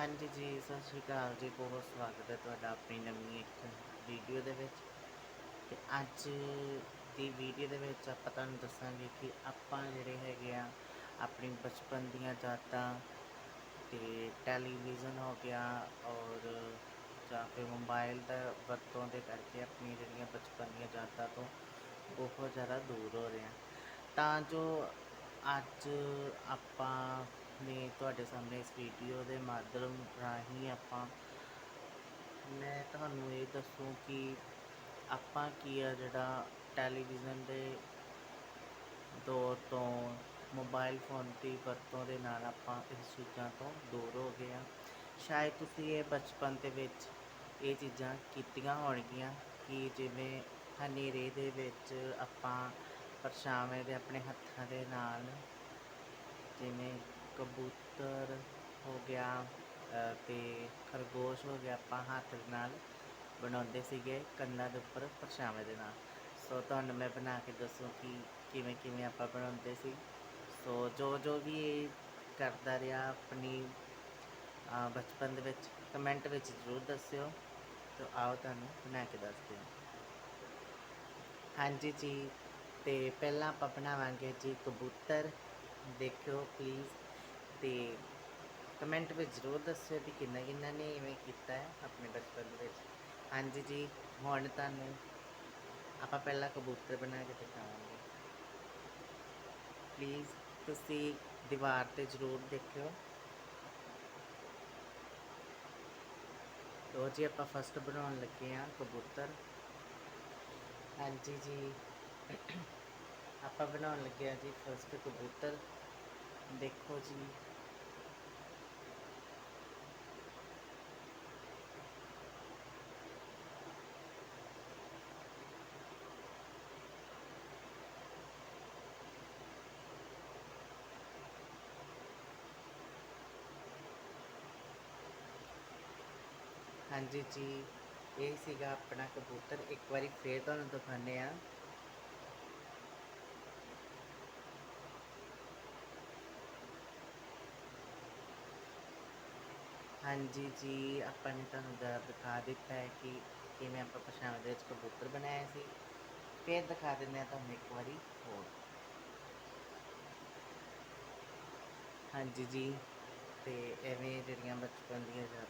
ਹਾਂਜੀ ਜੀ, ਸਤਿ ਸ਼੍ਰੀ ਅਕਾਲ ਜੀ, ਬਹੁਤ ਸਵਾਗਤ ਹੈ ਤੁਹਾਡਾ ਆਪਣੀ ਨਵੀਂ ਇੱਕ ਵੀਡੀਓ ਦੇ ਵਿੱਚ। ਤੇ ਅੱਜ ਦੀ ਵੀਡੀਓ ਦੇ ਵਿੱਚ ਆਪਾਂ ਤੁਹਾਨੂੰ ਦੱਸਾਂਗੇ ਕਿ ਆਪਾਂ ਜਿਹੜੇ ਹੈਗੇ ਆ, ਆਪਣੀ ਬਚਪਨ ਦੀਆਂ ਯਾਦਾਂ ਤੇ ਟੈਲੀਵਿਜ਼ਨ ਹੋ ਗਿਆ ਔਰ ਜਾਂ ਫਿਰ ਮੋਬਾਈਲ ਦਾ ਵਰਤੋਂ ਦੇ ਕਰਕੇ ਆਪਣੀ ਜਿਹੜੀਆਂ ਬਚਪਨ ਦੀਆਂ ਯਾਦਾਂ ਤੋਂ ਬਹੁਤ ਜ਼ਿਆਦਾ ਦੂਰ ਹੋ ਰਹੇ ਹਾਂ। ਤਾਂ ਜੋ ਅੱਜ ਆਪਾਂ ਨੇ ਤੁਹਾਡੇ ਸਾਹਮਣੇ ਇਸ ਵੀਡੀਓ ਦੇ ਮਾਧਿਅਮ ਰਾਹੀਂ ਆਪਾਂ ਮੈਂ ਤੁਹਾਨੂੰ ਇਹ ਦੱਸੂ ਕਿ ਆਪਾਂ ਕੀ ਆ, ਜਿਹੜਾ ਟੈਲੀਵਿਜ਼ਨ ਦੇ ਦੌਰ ਤੋਂ ਮੋਬਾਈਲ ਫੋਨ ਦੀ ਵਰਤੋਂ ਦੇ ਨਾਲ ਆਪਾਂ ਇਸ ਚੀਜ਼ਾਂ ਤੋਂ ਦੂਰ ਹੋ ਗਏ ਆ ਸ਼ਾਇਦ ਤੁਸੀਂ ਇਹ ਬਚਪਨ ਦੇ ਵਿੱਚ ਇਹ ਚੀਜ਼ਾਂ ਕੀਤੀਆਂ ਹੋਣਗੀਆਂ ਕਿ ਜਿਵੇਂ ਹਨੇਰੇ ਦੇ ਵਿੱਚ ਆਪਾਂ ਪਰਛਾਵੇਂ ਦੇ ਆਪਣੇ ਹੱਥਾਂ ਦੇ ਨਾਲ ਜਿਵੇਂ ਕਬੂਤਰ ਹੋ ਗਿਆ ਅ, ਤੇ ਖਰਗੋਸ਼ ਹੋ ਗਿਆ ਆਪਾਂ ਹੱਥ ਦੇ ਨਾਲ ਬਣਾਉਂਦੇ ਸੀਗੇ ਕੰਨਾਂ ਦੇ ਉੱਪਰ ਪਰਛਾਵੇਂ ਦੇ ਨਾਲ। ਸੋ ਤੁਹਾਨੂੰ ਮੈਂ ਬਣਾ ਕੇ ਦੱਸੂ ਕਿ ਕਿਵੇਂ ਕਿਵੇਂ ਆਪਾਂ ਬਣਾਉਂਦੇ ਸੀ। ਸੋ ਜੋ ਜੋ ਵੀ ਇਹ ਕਰਦਾ ਰਿਹਾ ਆਪਣੀ ਬਚਪਨ ਦੇ ਵਿੱਚ ਕਮੈਂਟ ਵਿੱਚ ਜ਼ਰੂਰ ਦੱਸਿਓ ਤੋ ਆਓ ਤੁਹਾਨੂੰ ਬਣਾ ਕੇ ਦੱਸਦੇ ਹਾਂ। ਹਾਂਜੀ ਜੀ ਤੇ ਪਹਿਲਾਂ ਆਪਾਂ ਬਣਾਵਾਂਗੇ ਜੀ ਕਬੂਤਰ। ਦੇਖਿਓ ਪਲੀਜ਼ ਤੇ ਕਮੈਂਟ ਵਿੱਚ ਜ਼ਰੂਰ ਦੱਸਿਓ ਵੀ ਕਿੰਨਾ ਕਿੰਨਾ ਨੇ ਇਵੇਂ ਕੀਤਾ ਹੈ ਆਪਣੇ ਬਚਪਨ ਵਿੱਚ। ਹਾਂਜੀ ਜੀ, ਹੁਣ ਤੁਹਾਨੂੰ ਆਪਾਂ ਪਹਿਲਾਂ ਕਬੂਤਰ ਬਣਾ ਕੇ ਦਿਖਾਵਾਂਗੇ। ਪਲੀਜ਼ ਤੁਸੀਂ ਦੀਵਾਰ ਤੇ ਜ਼ਰੂਰ ਦੇਖਿਓ। ਲੋ ਜੀ, ਆਪਾਂ ਫਸਟ ਬਣਾਉਣ ਲੱਗੇ ਆ ਕਬੂਤਰ। ਹਾਂਜੀ ਜੀ। ਆਪਾਂ ਬਣਾਉਣ ਲੱਗੇ ਆ ਜੀ ਫਸਟ ਕਬੂਤਰ। ਦੇਖੋ ਜੀ। ਹਾਂਜੀ ਜੀ, ਇਹ ਸੀਗਾ ਆਪਣਾ ਕਬੂਤਰ। ਇੱਕ ਵਾਰੀ ਫੇਰ ਤੁਹਾਨੂੰ ਦਿਖਾਉਂਦੇ ਆ ਹਾਂਜੀ ਜੀ, ਆਪਾਂ ਨੇ ਤੁਹਾਨੂੰ ਦ- ਦਿਖਾ ਦਿੱਤਾ ਹੈ ਕਿ ਕਿਵੇਂ ਆਪਾਂ ਪਛਾਣ ਦੇ ਵਿੱਚ ਕਬੂਤਰ ਬਣਾਇਆ ਸੀ। ਫੇਰ ਦਿਖਾ ਦਿੰਦੇ ਆ ਤੁਹਾਨੂੰ ਇੱਕ ਵਾਰੀ ਹੋਰ। ਹਾਂਜੀ ਜੀ, ਤੇ ਐਵੇਂ ਜਿਹੜੀਆਂ ਬਚਪਨ ਦੀਆਂ ਯਾਦਾਂ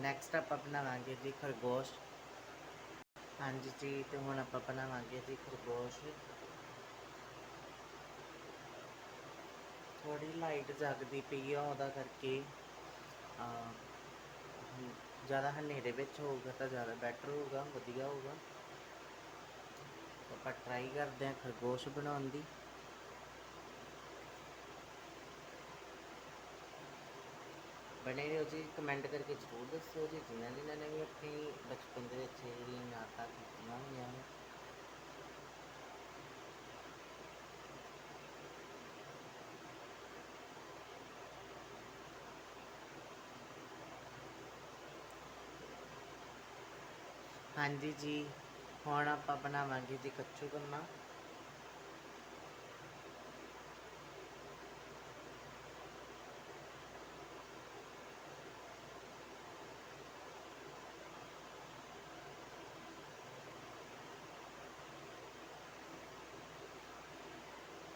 ਨੈਕਸਟ ਆਪਾਂ ਬਣਾਵਾਂਗੇ ਜੀ ਖਰਗੋਸ਼। ਹਾਂਜੀ ਜੀ, ਤੇ ਹੁਣ ਆਪਾਂ ਬਣਾਵਾਂਗੇ ਜੀ ਖਰਗੋਸ਼। ਥੋੜੀ ਲਾਈਟ ਜਗਦੀ ਪਈ ਆ ਉਹਦਾ ਕਰਕੇ। ਜ਼ਿਆਦਾ ਹਨੇਰੇ ਵਿੱਚ ਹੋਊਗਾ ਤਾਂ ਜ਼ਿਆਦਾ ਬੈਟਰ ਹੋਊਗਾ, ਵਧੀਆ ਹੋਊਗਾ। ਆਪਾਂ ਟਰਾਈ ਕਰਦੇ ਹਾਂ ਖਰਗੋਸ਼ ਬਣਾਉਣ ਦੀ। ਬਣੇ ਰਹੋ ਜੀ ਕਮੈਂਟ ਕਰਕੇ ਜ਼ਰੂਰ ਦੱਸੋ ਜੀ, ਜਿਨ੍ਹਾਂ ਜਿਨ੍ਹਾਂ ਨੇ ਵੀ ਆਪਣੀ ਬਚਪਨ ਦੇ ਵਿੱਚ ਜਿਹੜੀਆਂ ਯਾਦਾਂ ਕੀਤੀਆਂ ਹੋਈਆਂ ਨੇ। ਹਾਂਜੀ ਜੀ, ਹੁਣ ਆਪਾਂ ਬਣਾਵਾਂਗੇ ਜੀ ਕੱਚੂ ਕੰਨਾ।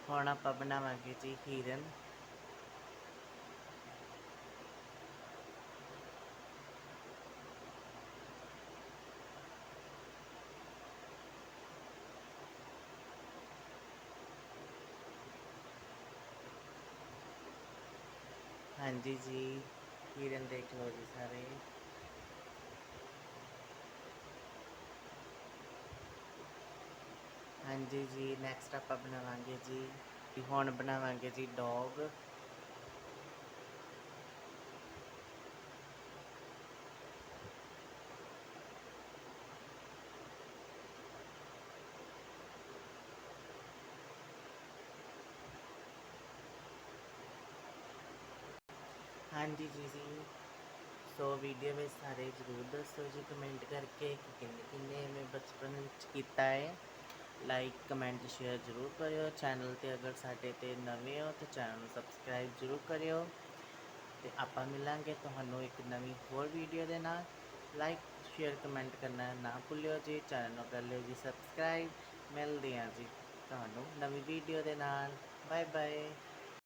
ਹੁਣ ਆਪਾਂ ਬਣਾਵਾਂਗੇ ਜੀ ਹਿਰਨ। ਹਾਂਜੀ ਜੀ ਹਿਰਨ ਦੇਖ ਲਓ ਜੀ ਸਾਰੇ। ਹਾਂਜੀ ਜੀ ਨੈਕਸਟ ਆਪਾਂ ਬਣਾਵਾਂਗੇ ਜੀ, ਵੀ ਹੁਣ ਬਣਾਵਾਂਗੇ ਜੀ ਡੌਗ ਹਾਂਜੀ ਜੀ ਜੀ। ਸੋ ਵੀਡੀਓ ਵਿੱਚ ਸਾਰੇ ਜ਼ਰੂਰ ਦੱਸੋ ਜੀ ਕਮੈਂਟ ਕਰਕੇ ਕਿ ਕਿੰਨੇ ਕਿੰਨੇ ਮੈਂ ਬਚਪਨ ਵਿੱਚ ਕੀਤਾ ਹੈ। ਲਾਈਕ ਕਮੈਂਟ ਸ਼ੇਅਰ ਜ਼ਰੂਰ ਕਰਿਓ। ਚੈਨਲ ਤੇ ਅਗਰ ਸਾਡੇ ਤੇ ਨਵੇਂ ਹੋ ਤਾਂ ਚੈਨਲ ਨੂੰ ਸਬਸਕ੍ਰਾਈਬ ਜ਼ਰੂਰ ਕਰਿਓ। ਤੇ ਆਪਾਂ ਮਿਲਾਂਗੇ ਤੁਹਾਨੂੰ ਇੱਕ ਨਵੀਂ ਹੋਰ ਵੀਡੀਓ ਦੇ ਨਾਲ। ਲਾਈਕ ਸ਼ੇਅਰ ਕਮੈਂਟ ਕਰਨਾ ਨਾ ਭੁੱਲਿਓ ਜੀ। ਚੈਨਲ ਨੂੰ ਕਰ ਲਿਓ ਜੀ ਸਬਸਕ੍ਰਾਈਬ ਮਿਲਦੇ ਹਾਂ ਜੀ ਤੁਹਾਨੂੰ ਨਵੀਂ ਵੀਡੀਓ ਦੇ ਨਾਲ। Bye bye